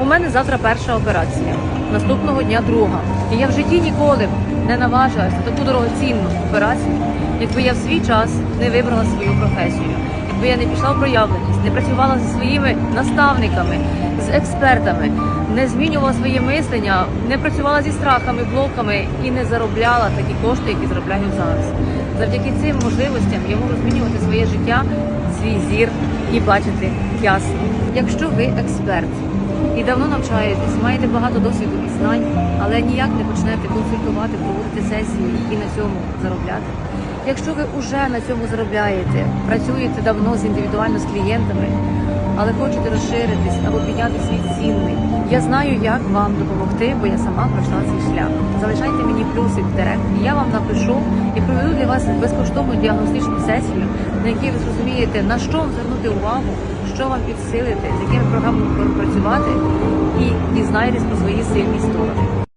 У мене завтра перша операція, наступного дня друга. І я в житті ніколи не наважилася на таку дорогоцінну операцію, якби я в свій час не вибрала свою професію, якби я не пішла в проявленість, не працювала зі своїми наставниками, з експертами, не змінювала своє мислення, не працювала зі страхами, блоками і не заробляла такі кошти, які заробляю зараз. Завдяки цим можливостям я можу змінювати своє життя, свій зір і бачити ясно. Якщо ви експерт і давно навчаєтесь, маєте багато досвіду і знань, але ніяк не почнете консультувати, проводити сесії і на цьому заробляти. Якщо ви вже на цьому заробляєте, працюєте давно з індивідуально з клієнтами, але хочете розширитись або підняти свій цінний. Я знаю, як вам допомогти, бо я сама пройшла цей шлях. Залишайте мені плюсик в директ, і я вам напишу і проведу для вас безкоштовну діагностичну сесію, на якій ви зрозумієте, на що звернути увагу, що вам підсилити, з якими програмами працювати, і дізнайтесь про свої сильні сторони.